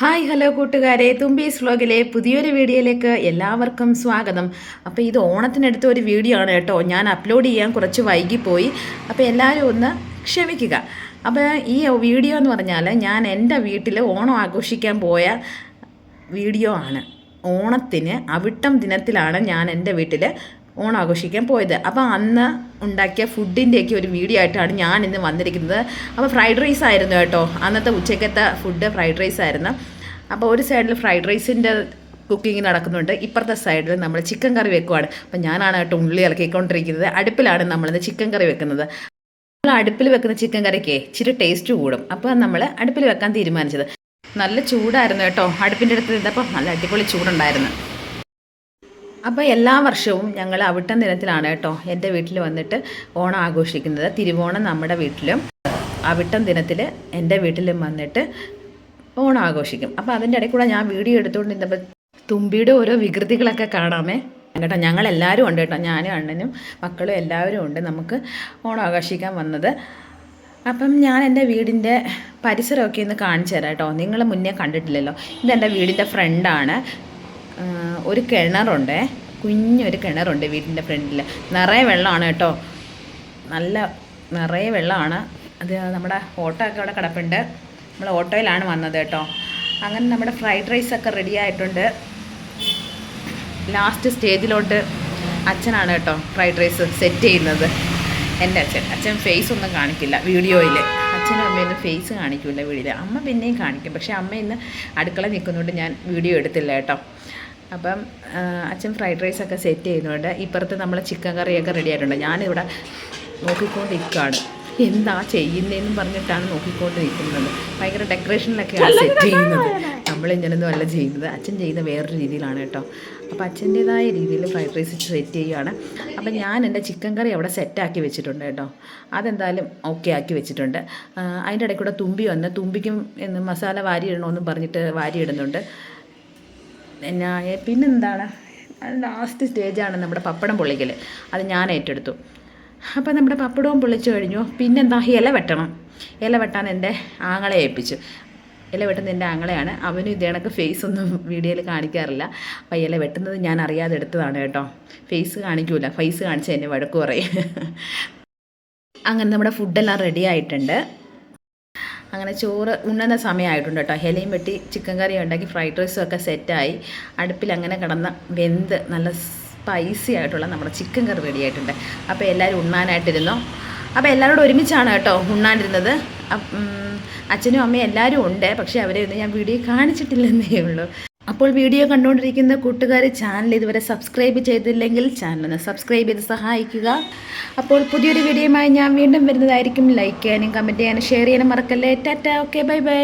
Hi hello കൂട്ടുകാരെ. തുമ്പീസ് വ്ലോഗിലെ പുതിയൊരു വീഡിയോയിലേക്ക് എല്ലാവർക്കും സ്വാഗതം. അപ്പോൾ ഇത് ഓണത്തിനടുത്ത ഒരു വീഡിയോ ആണ് കേട്ടോ. ഞാൻ അപ്ലോഡ് ചെയ്യാൻ കുറച്ച് വൈകിപ്പോയി. അപ്പോൾ എല്ലാവരും ഒന്ന് ക്ഷമിക്കുക. അപ്പോൾ ഈ വീഡിയോ എന്ന് പറഞ്ഞാൽ ഞാൻ എന്റെ വീട്ടിൽ ഓണം ആഘോഷിക്കാൻ പോയ വീഡിയോ ആണ്. ഓണത്തിന് അവിട്ടം ദിനത്തിലാണ് ഞാൻ എന്റെ വീട്ടിൽ ഓണം ആഘോഷിക്കാൻ പോയത്. അപ്പോൾ അന്ന് ഉണ്ടാക്കിയ ഫുഡിന്റെയൊക്കെ ഒരു വീഡിയോ ആയിട്ടാണ് ഞാൻ ഇന്ന് വന്നിരിക്കുന്നത്. അപ്പോൾ ഫ്രൈഡ് റൈസ് ആയിരുന്നു കേട്ടോ. അന്നത്തെ ഉച്ചക്കത്തെ ഫുഡ് ഫ്രൈഡ് റൈസ് ആയിരുന്നു. അപ്പോൾ ഒരു സൈഡിൽ ഫ്രൈഡ് റൈസിന്റെ കുക്കിംഗ് നടക്കുന്നുണ്ട്. ഇപ്പുറത്തെ സൈഡിൽ നമ്മൾ ചിക്കൻ കറി വെക്കുവാണ്. അപ്പം ഞാനാണ് കേട്ടോ ഉള്ളി ഇളക്കിക്കൊണ്ടിരിക്കുന്നത്. അടുപ്പിലാണ് നമ്മളിന്ന് ചിക്കൻ കറി വെക്കുന്നത്. നമ്മൾ അടുപ്പിൽ വെക്കുന്ന ചിക്കൻ കറിക്ക് ഇച്ചിരി ടേസ്റ്റ് കൂടും. അപ്പോൾ നമ്മൾ അടുപ്പിൽ വെക്കാൻ തീരുമാനിച്ചത്. നല്ല ചൂടായിരുന്നു കേട്ടോ. അടുപ്പിന്റെ അടുത്ത് ഇതപ്പം നല്ല അടിപൊളി ചൂടുണ്ടായിരുന്നു. അപ്പോൾ എല്ലാ വർഷവും ഞങ്ങൾ അവിട്ടം ദിനത്തിലാണ് കേട്ടോ എന്റെ വീട്ടിൽ വന്നിട്ട് ഓണം ആഘോഷിക്കുന്നത്. തിരുവോണം നമ്മുടെ വീട്ടിലും അവിട്ടം ദിനത്തിൽ എന്റെ വീട്ടിലും വന്നിട്ട് ഓണം ആഘോഷിക്കും. അപ്പോൾ അതിന്റെ ഇടയ്ക്ക് കൂടെ ഞാൻ വീഡിയോ എടുത്തുകൊണ്ട് എടുത്തുകൊണ്ടിരുന്നപ്പോൾ തുമ്പിയുടെ ഓരോ വികൃതികളൊക്കെ കാണാമേ. കേട്ടോ ഞങ്ങൾ എല്ലാവരും ഉണ്ട് കേട്ടോ. ഞാനും അണ്ണനും മക്കളും എല്ലാവരും ഉണ്ട് നമുക്ക് ഓണം ആഘോഷിക്കാൻ വന്നത്. അപ്പം ഞാൻ എന്റെ വീടിന്റെ പരിസരമൊക്കെ ഒന്ന് കാണിച്ചു തരാം കേട്ടോ. നിങ്ങൾ മുന്നേ കണ്ടിട്ടില്ലല്ലോ. ഇതെന്റെ വീടിന്റെ ഫ്രണ്ടാണ്. ഒരു കിണറുണ്ട്. കുഞ്ഞൊരു കിണറുണ്ട് വീടിന്റെ ഫ്രണ്ടിൽ നിറയെ വെള്ളമാണ് കേട്ടോ. നല്ല നിറയെ വെള്ളമാണ്. അത് നമ്മുടെ ഓട്ടോ ഒക്കെ അവിടെ കിടപ്പുണ്ട്. നമ്മൾ ഓട്ടോയിലാണ് വന്നത് കേട്ടോ. അങ്ങനെ നമ്മുടെ ഫ്രൈഡ് റൈസ് ഒക്കെ റെഡി ആയിട്ടുണ്ട് ലാസ്റ്റ് സ്റ്റേജിലോട്ട് അച്ഛനാണ് കേട്ടോ ഫ്രൈഡ് റൈസ് സെറ്റ് ചെയ്യുന്നത്. എന്റെ അച്ഛൻ. അച്ഛൻ ഫേസ് ഒന്നും കാണിക്കില്ല. വീഡിയോയിൽ അച്ഛനും അമ്മയൊന്നും ഫേസ് കാണിക്കില്ല വീട്ടിൽ അമ്മ പിന്നെയും കാണിക്കും. പക്ഷേ അമ്മ ഇന്ന് അടുക്കള നിൽക്കുന്നതുകൊണ്ട് ഞാൻ വീഡിയോ എടുത്തില്ല കേട്ടോ. അപ്പം അച്ഛൻ ഫ്രൈഡ് റൈസൊക്കെ സെറ്റ് ചെയ്യുന്നുണ്ട് ഇപ്പുറത്ത് നമ്മൾ ചിക്കൻ കറിയൊക്കെ റെഡി ആയിട്ടുണ്ട്. ഞാനിവിടെ നോക്കിക്കൊണ്ടിരിക്കുകയാണ് എന്താ ചെയ്യുന്നതെന്നും പറഞ്ഞിട്ടാണ് നോക്കിക്കൊണ്ട് നിൽക്കുന്നത് ഭയങ്കര ഡെക്കറേഷനിലൊക്കെയാണ് സെറ്റ് ചെയ്യുന്നത്. നമ്മൾ ഇങ്ങനൊന്നും അല്ല ചെയ്യുന്നത്. അച്ഛൻ ചെയ്യുന്ന വേറൊരു രീതിയിലാണ് കേട്ടോ. അപ്പോൾ അച്ഛന്റേതായ രീതിയിൽ ഫ്രൈഡ് റൈസ് സെറ്റ് ചെയ്യുകയാണ് അപ്പം ഞാൻ എന്റെ ചിക്കൻ കറി അവിടെ സെറ്റാക്കി വെച്ചിട്ടുണ്ട് കേട്ടോ. അതെന്തായാലും ഓക്കെ ആക്കി വെച്ചിട്ടുണ്ട്. അതിന്റെ ഇടയ്ക്കൂടെ തുമ്പി വന്ന് തുമ്പിക്കും എന്ന് മസാല വാരി ഇടണമെന്നും പറഞ്ഞിട്ട് വാരി ഇടുന്നുണ്ട്. പിന്നെ പിന്നെന്താണ്? ലാസ്റ്റ് സ്റ്റേജാണ് നമ്മുടെ പപ്പടം പൊള്ളിക്കൽ അത് ഞാൻ ഏറ്റെടുത്തു. അപ്പോൾ നമ്മുടെ പപ്പടവും പൊള്ളിച്ചു കഴിഞ്ഞു. പിന്നെന്താ ഇല വെട്ടണം. ഇല വെട്ടാൻ എന്റെ ആങ്ങളെ ഏൽപ്പിച്ചു. ഇല വെട്ടുന്ന എന്റെ ആങ്ങളെയാണ്. അവനും ഇതേ കണക്ക് ഫേസ് ഒന്നും വീഡിയോയിൽ കാണിക്കാറില്ല. അപ്പം ഇല വെട്ടുന്നത് ഞാൻ അറിയാതെ എടുത്തതാണ് കേട്ടോ. ഫേസ് കാണിക്കൂല. ഫേസ് കാണിച്ച് എന്നെ വഴക്ക് പറയും. അങ്ങനെ നമ്മുടെ ഫുഡെല്ലാം റെഡി ആയിട്ടുണ്ട്. അങ്ങനെ ചോറ് ഉണ്ണുന്ന സമയമായിട്ടുണ്ട് കേട്ടോ. ഹെലയും വെട്ടി ചിക്കൻ കറി ഉണ്ടാക്കി ഫ്രൈഡ് റൈസും ഒക്കെ സെറ്റായി അടുപ്പിൽ അങ്ങനെ കിടന്ന വെന്ത് നല്ല സ്പൈസി ആയിട്ടുള്ള നമ്മുടെ ചിക്കൻ കറി റെഡി ആയിട്ടുണ്ട്. അപ്പോൾ എല്ലാവരും ഉണ്ണാനായിട്ടിരുന്നു? അപ്പോൾ എല്ലാവരോടും ഒരുമിച്ചാണ് കേട്ടോ ഉണ്ണാനിരുന്നത് അപ്പ് അച്ഛനും അമ്മയും എല്ലാവരും ഉണ്ട്. പക്ഷേ അവരെ ഒന്നും ഞാൻ വീഡിയോ കാണിച്ചിട്ടില്ലെന്നേ ഉള്ളൂ. അപ്പോൾ വീഡിയോ കണ്ടുകൊണ്ടിരിക്കുന്ന കൂട്ടുകാർ ചാനൽ ഇതുവരെ സബ്സ്ക്രൈബ് ചെയ്തില്ലെങ്കിൽ ചാനലൊന്ന് സബ്സ്ക്രൈബ് ചെയ്ത് സഹായിക്കുക. അപ്പോൾ പുതിയൊരു വീഡിയോയുമായി ഞാൻ വീണ്ടും വരുന്നതായിരിക്കും. ലൈക്ക് ചെയ്യാനും കമന്റ് ചെയ്യാനും ഷെയർ ചെയ്യാനും മറക്കല്ലേ. Tata okay bye bye